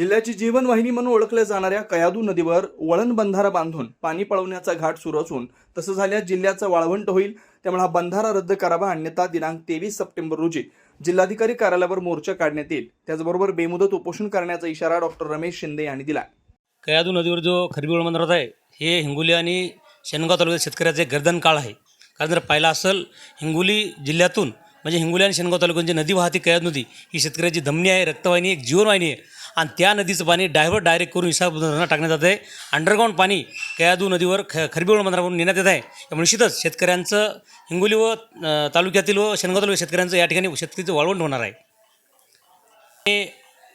जिल्ह्याची जीवनवाहिनी म्हणून ओळखल्या जाणाऱ्या कयादू नदीवर वळण बंधारा बांधून पाणी पळवण्याचा घाट सुरू असून तसं झाल्यास जिल्ह्याचं वाळवंट होईल. त्यामुळे हा बंधारा रद्द करावा अन्यथा दिनांक तेवीस सप्टेंबर रोजी जिल्हाधिकारी कार्यालयावर मोर्चा काढण्यात येईल. त्याचबरोबर बेमुदत उपोषण करण्याचा इशारा डॉक्टर रमेश शिंदे यांनी दिला कयादू नदीवर जो खरबी वळण बंधारा आहे हे हिंगोली आणि शेनगाव तालुक्यात शेतकऱ्याचे गर्दन काळ आहे. कारण जर पाहिलं असेल हिंगोली जिल्ह्यातून म्हणजे हिंगोली आणि शेनगाव तालुक्यांची नदी वाहती कयाद नदी ही शेतकऱ्याची धमनी आहे रक्तवाहिनी एक जीवनवाहिनी आहे. आणि त्या नदीचं पाणी डायव्हर्ट डायरेक्ट करून इसा धरणात टाकण्यात जात आहे. अंडरग्राऊंड पाणी कयादू नदीवर ख खरबीवळ बंदरावरून नेण्यात येत आहे. त्यामुळे निश्चितच शेतकऱ्यांचं हिंगोली व तालुक्यातील व शेनगाव तालुक्यात शेतकऱ्यांचं या ठिकाणी शेतकरीचं वाळवंट होणार आहे. आणि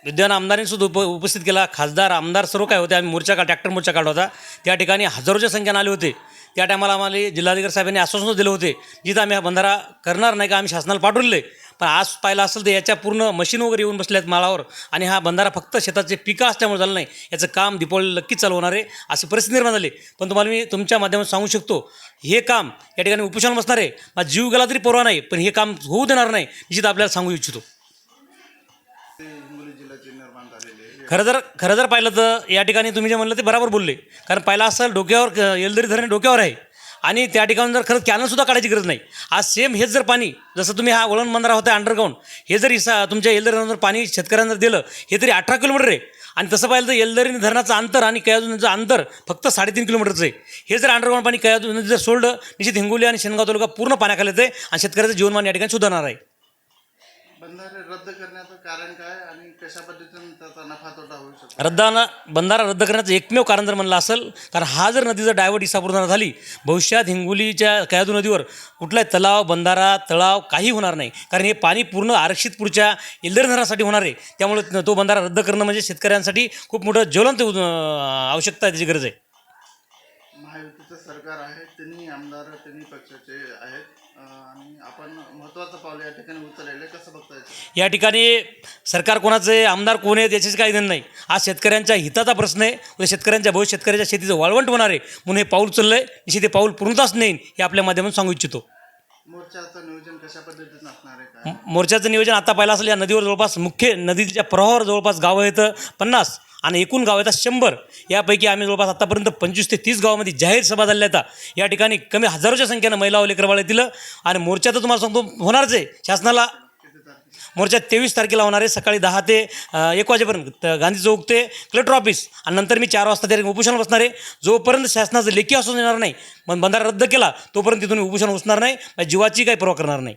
विद्यमान आमदारांनी सुद्धा उप उपस्थित केला. खासदार आमदार सर्व काय होते आम्ही मोर्चा का ट्रॅक्टर मोर्चा काढला होता. त्या ठिकाणी हजारोच्या संख्येने आले होते. त्या टायमाला आम्हाला जिल्हाधिकारी साहेबांनी आश्वासन दिले होते जिथं आम्ही हा बंधारा करणार नाही का आम्ही शासनाला पाठवलेलं आहे. पण आज पाहिलं असेल तर याच्या पूर्ण मशीन वगैरे येऊन बसल्या आहेत माळावर. आणि हा बंधारा फक्त शेताचे पिकं असल्यामुळे झालं नाही. याचं काम दीपावली नक्कीच चालू होणार आहे. अशी परिस्थिती निर्माण झाली. पण तुम्हाला मी तुमच्या माध्यमातून सांगू शकतो हे काम या ठिकाणी उपोषण बसणार आहे. माझा जीव गेला तरी परवा नाही पण हे काम होऊ देणार नाही निश्चित आपल्याला सांगू इच्छितो. खरं जर खरं जर पाहिलं तर या ठिकाणी तुम्ही जे म्हणलं ते बरोबर बोलले. कारण पाहिलं असं डोक्यावर येलदरी धरणे डोक्यावर आहे. आणि त्या ठिकाणी जर खरंच कॅनलसुद्धा काढायची गरज नाही. आज सेम हेच जर पाणी जसं तुम्ही हा वळण बंधारा होता अंडरग्राऊंड हे जर इसा तुमच्या येलदरीनं जर पाणी शेतकऱ्यांना जर दिलं हे तरी अठरा किलोमीटर आहे. आणि तसं पाहिलं तर येलदरी धरणाचं अंतर आणि कयाजुनीचं अंतर फक्त साडेतीन किलोमीटरचं आहे. हे जर अंडरग्राऊंड पाणी कयादू जर सोडलं निश्चित हिंगोली आणि शेनगाव तालुका पूर्ण पाण्याखाली येते आणि शेतकऱ्याचं जीवनमान या ठिकाणी सुधारणार आहे. बंधारे रद्द करण्याचं कारण काय आणि कशा पद्धतीने त्याचा नफा रद्दाना बंधारा रद्द करण्याचं एकमेव कारण जर म्हणलं असेल कारण हा जर नदी जर डायव्हर्ट इसापूर्ण झाली भविष्यात हिंगोलीच्या कयादू नदीवर कुठलाही तलाव बंधारा तळाव काही होणार नाही. कारण हे पाणी पूर्ण आरक्षित पुढच्या इल्दर धरणासाठी होणार आहे. त्यामुळे तो बंधारा रद्द करणं म्हणजे शेतकऱ्यांसाठी खूप मोठं ज्वलंत आवश्यकता आहे त्याची गरज आहे. सरकार आहे तिन्ही आमदार तिन्ही पक्षाचे आहेत. आणि आपण महत्त्वाचं पाऊल या ठिकाणी उचललेलं कसं बघता येतं या ठिकाणी सरकार कोणाचे आमदार कोण आहेत याच्याशी काही देणं नाही. आज शेतकऱ्यांच्या हिताचा प्रश्न आहे. उद्या शेतकऱ्यांच्या भविष्य शेतकऱ्याच्या शेतीचं वाळवंट होणार आहे. म्हणून हे पाऊल चाललं आहे निश्चित हे पाऊल पूर्णताच नेईन हे आपल्या माध्यमातून सांगू इच्छितो. मोर्चाचं नियोजन कशा पद्धतीनं असणार आहे काय? मोर्चाचं नियोजन आता पाहिलं असेल या नदीवर जवळपास मुख्य नदीच्या प्रवाहावर जवळपास गावं येतं पन्नास आणि एकूण गाव येतात शंभर. यापैकी आम्ही जवळपास आतापर्यंत पंचवीस ते तीस गावामध्ये जाहीर सभा झाल्या आहेत. या ठिकाणी कमी हजारोच्या संख्येनं महिला व दिलं येतील. आणि मोर्चा तर तुम्हाला सांगतो होणारच आहे. शासनाला मोर्चा तेवीस तारखेला होणार आहे सकाळी दहा ते एक वाजेपर्यंत. गांधी चौक ते कलेक्टर ऑफिस. आणि नंतर मी चार वाजता त्या उपोषण बसणार आहे. जोपर्यंत शासनाचं लेखी असून येणार नाही मग बंधारा रद्द केला तोपर्यंत तिथून उपोषण बसणार नाही. जीवाची काही परवा करणार नाही.